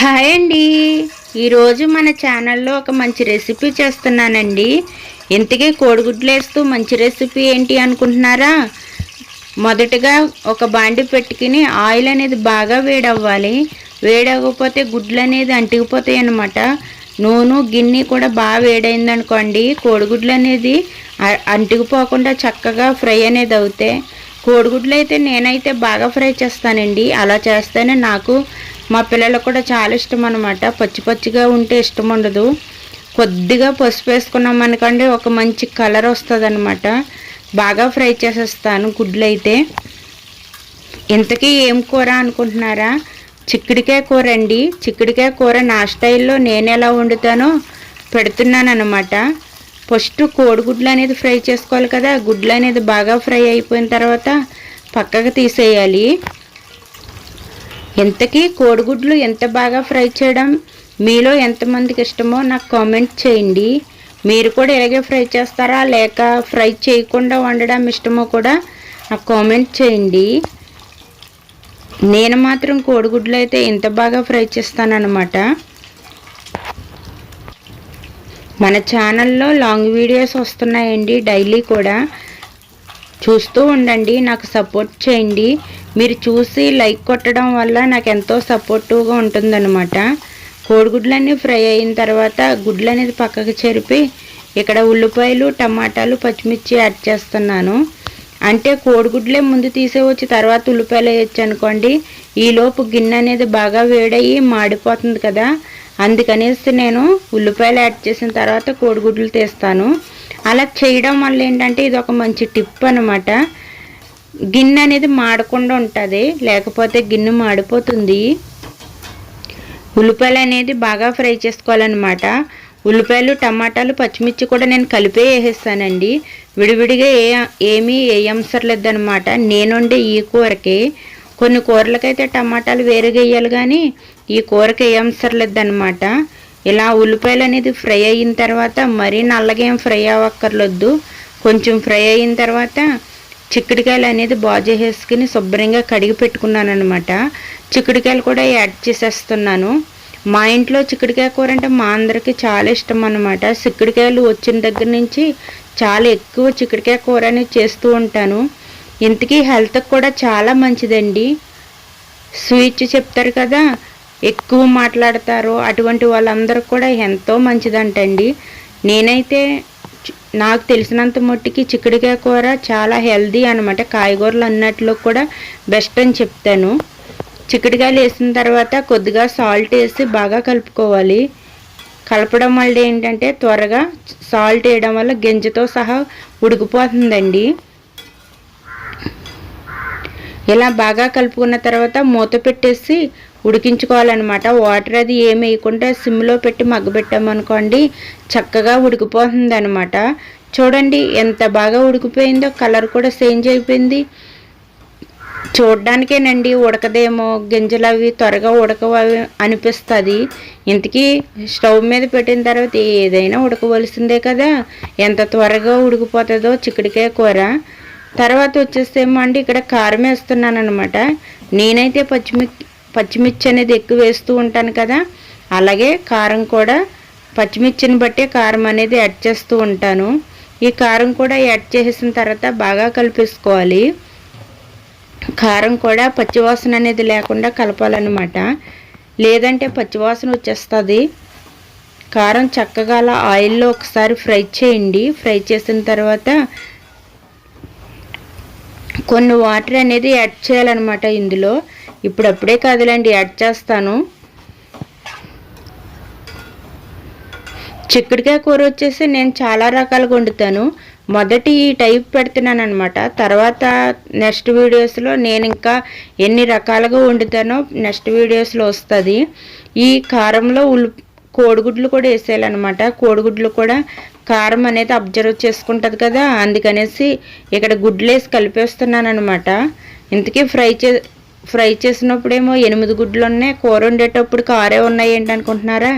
Hi అండి. ఈరోజు మన ఛానల్లో ఒక మంచి రెసిపీ చేస్తున్నానండి. ఇంతకీ కోడిగుడ్లు వేస్తూ మంచి రెసిపీ ఏంటి అనుకుంటున్నారా? మొదటగా ఒక బాండి పెట్టుకుని ఆయిల్ అనేది బాగా వేడవ్వాలి. వేడవ్వకపోతే గుడ్లు అనేది అంటుకుపోతాయి అన్నమాట. నూనె గిన్నె కూడా బాగా వేడైంది అనుకోండి కోడిగుడ్లు అనేది అంటుకుపోకుండా చక్కగా ఫ్రై అనేది అవుతాయి. కోడిగుడ్లు అయితే నేనైతే బాగా ఫ్రై చేస్తానండి. అలా చేస్తేనే నాకు మా పిల్లలకు కూడా చాలా ఇష్టం అనమాట పచ్చి పచ్చిగా ఉంటే ఇష్టం ఉండదు. కొద్దిగా పసుపు వేసుకున్నాం అనుకోండి ఒక మంచి కలర్ వస్తుంది బాగా ఫ్రై చేసేస్తాను గుడ్లు అయితే ఇంతకీ ఏం కూర అనుకుంటున్నారా? చిక్కుడికాయ కూర అండి చిక్కుడికాయ కూర నా స్టైల్లో నేను ఎలా వండుతానో పెడుతున్నాను అనమాట ఫస్ట్ కోడిగుడ్లు అనేది ఫ్రై చేసుకోవాలి కదా. గుడ్లు అనేది బాగా ఫ్రై అయిపోయిన తర్వాత పక్కకు తీసేయాలి. ఇంతకీ కోడిగుడ్లు ఎంత బాగా ఫ్రై చేయడం? మీలో ఎంతమందికి ఇష్టమో నాకు కామెంట్ చేయండి. మీరు కూడా ఇలాగే ఫ్రై చేస్తారా? లేక ఫ్రై చేయకుండా వండడం ఇష్టమో కూడా నాకు కామెంట్ చేయండి. నేను మాత్రం కోడిగుడ్లు అయితే ఇంత బాగా ఫ్రై చేస్తానన్నమాట. మన ఛానల్లో లాంగ్ వీడియోస్ వస్తున్నాయండి డైలీ కూడా. చూస్తూ ఉండండి నాకు సపోర్ట్ చేయండి. మీరు చూసి లైక్ కొట్టడం వల్ల నాకు ఎంతో సపోర్టివ్గా ఉంటుందన్నమాట. కోడిగుడ్లన్నీ ఫ్రై అయిన తర్వాత గుడ్లు అనేది పక్కకు చెరిపి ఇక్కడ ఉల్లిపాయలు టమాటాలు పచ్చిమిర్చి యాడ్ చేస్తున్నాను. అంటే కోడిగుడ్లే ముందు తీసేవచ్చి తర్వాత ఉల్లిపాయలు వేయచ్చు అనుకోండి ఈలోపు గిన్నె అనేది బాగా వేడయ్యి మాడిపోతుంది కదా. అందుకనేసి నేను ఉల్లిపాయలు యాడ్ చేసిన తర్వాత కోడిగుడ్లు తీస్తాను. అలా చేయడం వల్ల ఏంటంటే ఇది ఒక మంచి టిప్ అనమాట గిన్నె అనేది మాడకుండా ఉంటుంది లేకపోతే గిన్నె మాడిపోతుంది. ఉల్లిపాయలు అనేది బాగా ఫ్రై చేసుకోవాలన్నమాట. ఉల్లిపాయలు టమాటాలు పచ్చిమిర్చి కూడా నేను కలిపే వేసేస్తానండి. విడివిడిగా ఏ ఏమీ వేయంసర్లేదనమాట నేనుండే ఈ కూరకి. కొన్ని కూరలకైతే టమాటాలు వేరుగా వేయాలి కానీ ఈ కూరకి వేయంసర్లేదనమాట ఇలా ఉల్లిపాయలు అనేది ఫ్రై అయిన తర్వాత మరీ నల్లగా ఏం ఫ్రై అవ్వక్కర్లొద్దు కొంచెం ఫ్రై అయిన తర్వాత చిక్కుడుకాయలు అనేది బాగు చేసేసుకుని శుభ్రంగా కడిగి పెట్టుకున్నాను అనమాట చిక్కుడుకాయలు కూడా యాడ్ చేసేస్తున్నాను. మా ఇంట్లో చిక్కుడుకాయ కూర అంటే మా అందరికీ చాలా ఇష్టం అనమాట చిక్కుడుకాయలు వచ్చిన దగ్గర నుంచి చాలా ఎక్కువ చిక్కుడుకాయ కూర అనేది చేస్తూ ఉంటాను. ఇంతకీ హెల్త్కి కూడా చాలా మంచిదండి. స్వీట్స్ చెప్తారు కదా ఎక్కువ మాట్లాడతారు. అటువంటి వాళ్ళందరూ కూడా ఎంతో మంచిదంటండి. నేనైతే నాకు తెలిసినంత మట్టుకి చిక్కుడుకాయ కూర చాలా హెల్దీ అనమాట కాయగూరలు అన్నట్లు కూడా బెస్ట్ అని చెప్తాను. చిక్కుడుకాయలు వేసిన తర్వాత కొద్దిగా సాల్ట్ వేసి బాగా కలుపుకోవాలి. కలపడం వల్ల ఏంటంటే త్వరగా సాల్ట్ వేయడం వల్ల గింజతో సహా ఉడికిపోతుందండి. ఇలా బాగా కలుపుకున్న తర్వాత మూత పెట్టేసి ఉడికించుకోవాలన్నమాట. వాటర్ అది ఏమి వేయకుండా సిమ్లో పెట్టి మగ్గబెట్టామనుకోండి చక్కగా ఉడికిపోతుంది అనమాట చూడండి ఎంత బాగా ఉడికిపోయిందో కలర్ కూడా చేంజ్ అయిపోయింది. చూడ్డానికేనండి ఉడకదేమో గింజలు అవి త్వరగా ఉడకవు అనిపిస్తుంది. ఇంతకీ స్టవ్ మీద పెట్టిన తర్వాత ఏదైనా ఉడకవలసిందే కదా. ఎంత త్వరగా ఉడికిపోతుందో చిక్కుడికాయ కూర. తర్వాత వచ్చేసేమో అండి ఇక్కడ కారం వేస్తున్నాను అనమాట నేనైతే పచ్చిమిర్చి పచ్చిమిర్చి అనేది ఎక్కువ వేస్తూ ఉంటాను కదా అలాగే కారం కూడా పచ్చిమిర్చిని బట్టి కారం అనేది యాడ్ చేస్తూ ఉంటాను. ఈ కారం కూడా యాడ్ చేసిన తర్వాత బాగా కలిపేసుకోవాలి. కారం కూడా పచ్చివాసన అనేది లేకుండా కలపాలన్నమాట. లేదంటే పచ్చివాసన వచ్చేస్తుంది. కారం చక్కగా అలా ఆయిల్లో ఒకసారి ఫ్రై చేయండి. ఫ్రై చేసిన తర్వాత కొన్ని వాటర్ అనేది యాడ్ చేయాలన్నమాట ఇందులో. ఇప్పుడప్పుడే కాదులేండి యాడ్ చేస్తాను. చిక్కుడుకాయ కూర వచ్చేసి నేను చాలా రకాలుగా వండుతాను. మొదటి ఈ టైప్ పెడుతున్నాను అనమాట తర్వాత నెక్స్ట్ వీడియోస్లో నేను ఇంకా ఎన్ని రకాలుగా వండుతానో నెక్స్ట్ వీడియోస్లో వస్తుంది. ఈ కారంలో ఉల్ కోడిగుడ్లు కూడా వేసేయాలన్నమాట. కోడిగుడ్లు కూడా కారం అనేది అబ్జర్వ్ చేసుకుంటుంది కదా అందుకనేసి ఇక్కడ గుడ్లు వేసి కలిపేస్తున్నాను అనమాట ఇంతకీ ఫ్రై చే ఫ్రై చేసినప్పుడేమో ఎనిమిది గుడ్లు ఉన్నాయి కూర వండేటప్పుడు కారే ఉన్నాయి ఏంటి అనుకుంటున్నారా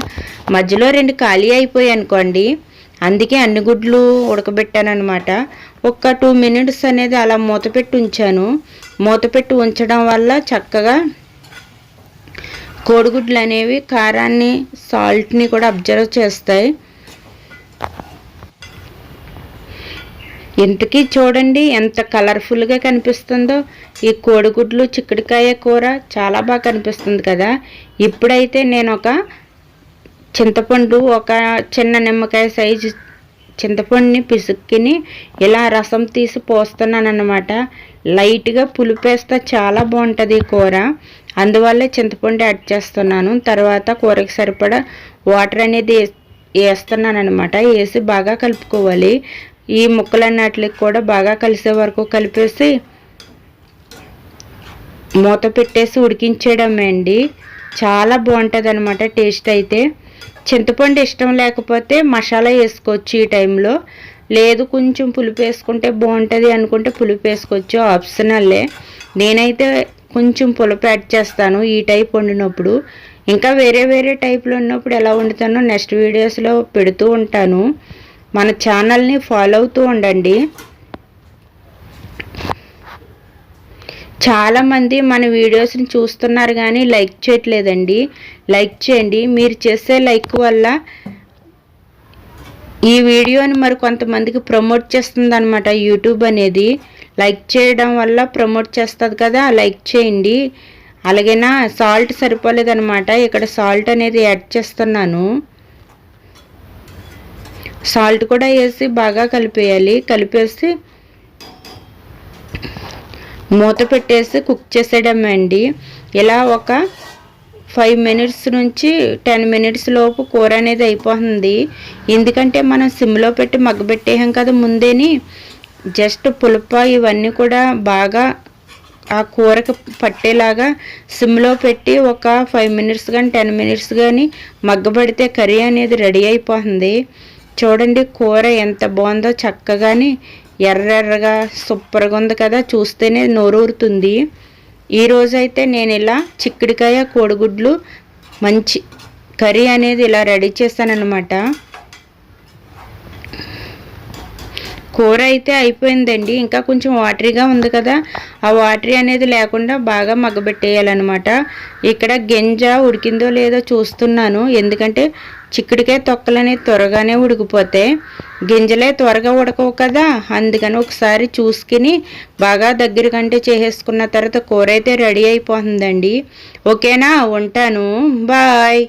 మధ్యలో రెండు ఖాళీ అయిపోయాయి అనుకోండి. అందుకే అన్ని గుడ్లు ఉడకబెట్టాను అనమాట ఒక టూ మినిట్స్ అనేది అలా మూత పెట్టి ఉంచాను. మూత పెట్టి ఉంచడం వల్ల చక్కగా కోడిగుడ్లు అనేవి కారాన్ని సాల్ట్ని కూడా అబ్జర్వ్ చేస్తాయి. ఇంతకీ చూడండి ఎంత కలర్ఫుల్గా కనిపిస్తుందో. ఈ కోడిగుడ్లు చిక్కుడుకాయ కూర చాలా బాగా కనిపిస్తుంది కదా. ఇప్పుడైతే నేను ఒక చింతపండు ఒక చిన్న నిమ్మకాయ సైజు చింతపండుని పిసుక్కిని ఇలా రసం తీసి పోస్తున్నాను అనమాట లైట్గా పులిపేస్తే చాలా బాగుంటుంది ఈ కూర. అందువల్లే చింతపండు యాడ్ చేస్తున్నాను. తర్వాత కూరకి సరిపడా వాటర్ అనేది వేస్తున్నాను అనమాట వేసి బాగా కలుపుకోవాలి. ఈ ముక్కలన్నిటికి కూడా బాగా కలిసే వరకు కలిపేసి మూత పెట్టేసి ఉడికించేయడమే అండి. చాలా బాగుంటుంది అనమాట టేస్ట్ అయితే. చింతపండు ఇష్టం లేకపోతే మసాలా వేసుకోవచ్చు ఈ టైంలో. లేదు కొంచెం పులుపు వేసుకుంటే బాగుంటుంది అనుకుంటే పులుపు వేసుకోవచ్చు. ఆప్షనల్లే నేనైతే కొంచెం పులుపు యాడ్ చేస్తాను ఈ టైప్ వండినప్పుడు. ఇంకా వేరే వేరే టైప్లో ఉన్నప్పుడు ఎలా వండుతానో నెక్స్ట్ వీడియోస్లో పెడుతూ ఉంటాను. మన ఛానల్ని ఫాలో అవుతూ ఉండండి. చాలామంది మన వీడియోస్ని చూస్తున్నారు కానీ లైక్ చేయట్లేదండి. లైక్ చేయండి. మీరు చేసే లైక్ వల్ల ఈ వీడియోని మరి కొంతమందికి ప్రమోట్ చేస్తుంది అనమాట యూట్యూబ్ అనేది. లైక్ చేయడం వల్ల ప్రమోట్ చేస్తుంది కదా లైక్ చేయండి. అలాగేనా? సాల్ట్ సరిపోలేదనమాట ఇక్కడ సాల్ట్ అనేది యాడ్ చేస్తున్నాను. సాల్ట్ కూడా వేసి బాగా కలిపేయాలి. కలిపేసి మూత పెట్టేసి కుక్ చేసేయడమే అండి ఇలా ఒక ఫైవ్ మినిట్స్ నుంచి టెన్ మినిట్స్ లోపు కూర అనేది అయిపోతుంది. ఎందుకంటే మనం సిమ్లో పెట్టి మగ్గబెట్టేయం కదా ముందేని. జస్ట్ పులుప ఇవన్నీ కూడా బాగా ఆ కూరకి పట్టేలాగా సిమ్లో పెట్టి ఒక ఫైవ్ మినిట్స్ కానీ టెన్ మినిట్స్ కానీ మగ్గబెడితే కర్రీ అనేది రెడీ అయిపోతుంది. చూడండి కూర ఎంత బాగుందో చక్కగాని ఎర్రెర్రగా సూపర్గా ఉంది కదా చూస్తేనే నోరూరుతుంది. ఈరోజైతే నేను ఇలా చిక్కుడికాయ కోడిగుడ్లు మంచి కర్రీ అనేది ఇలా రెడీ చేస్తానన్నమాట. కూర అయితే అయిపోయిందండి. ఇంకా కొంచెం వాటరీగా ఉంది కదా ఆ వాటరీ అనేది లేకుండా బాగా మగ్గబెట్టేయాలన్నమాట. ఇక్కడ గింజ ఉడికిందో లేదో చూస్తున్నాను. ఎందుకంటే చిక్కుడికాయ తొక్కలని త్వరగానే ఉడికిపోతే గింజలే త్వరగా ఉడకవు కదా. అందుకని ఒకసారి చూసుకుని బాగా దగ్గర కంటే చేసేసుకున్న తర్వాత కూర అయితే రెడీ అయిపోతుందండి. ఓకేనా? ఉంటాను. బాయ్.